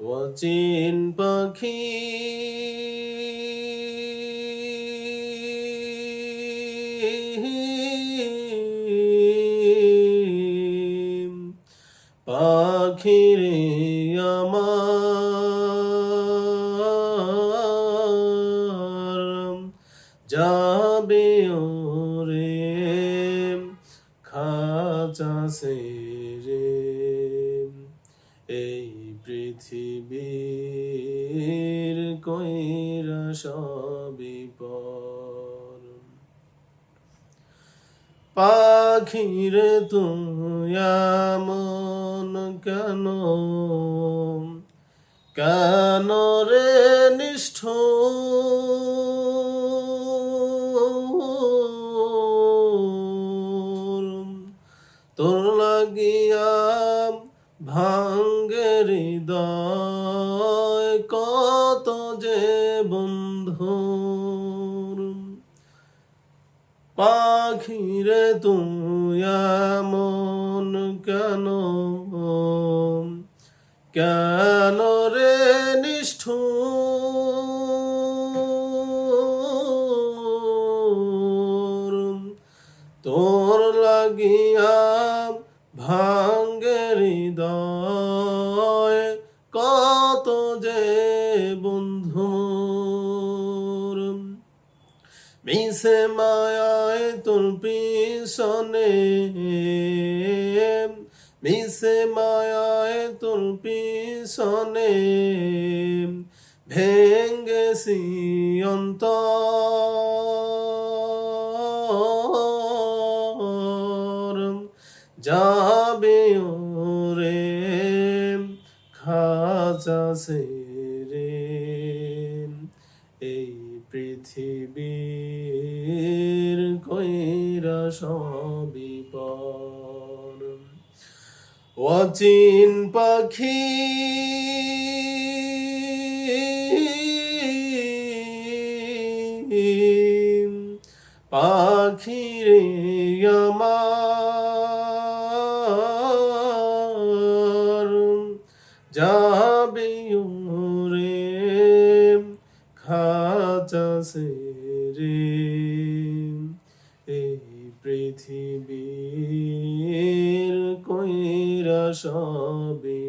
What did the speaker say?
অচিন পাখি। পাখিরে আমার যাবে ওরে। খাঁচা রে এই পৃথিবীর কইরা সবই পর। পাখিরে এমন কেন? কেন রে নিষ্ঠ তোর লাগিয়া ভাঙ্গে হৃদয় কত যে বন্ধুর। পাখিরে তুই এমন কেন? কেন রে নিষ্ঠুর? তোর লাগিয়া ভাঙ্গে হৃদয় যে বন্ধুর মিশে মায়ায় তোর পিছনে। মিশে মায়ায় তোর পিছনে। ভেঙ্গেছি অন্তর। যাবে রে। এই পৃথিবীর কইরা সবই পর। অচিন পাখি পাখিরে আমার। যাবে রে সে রে এই পৃথিবীর কইরা সবই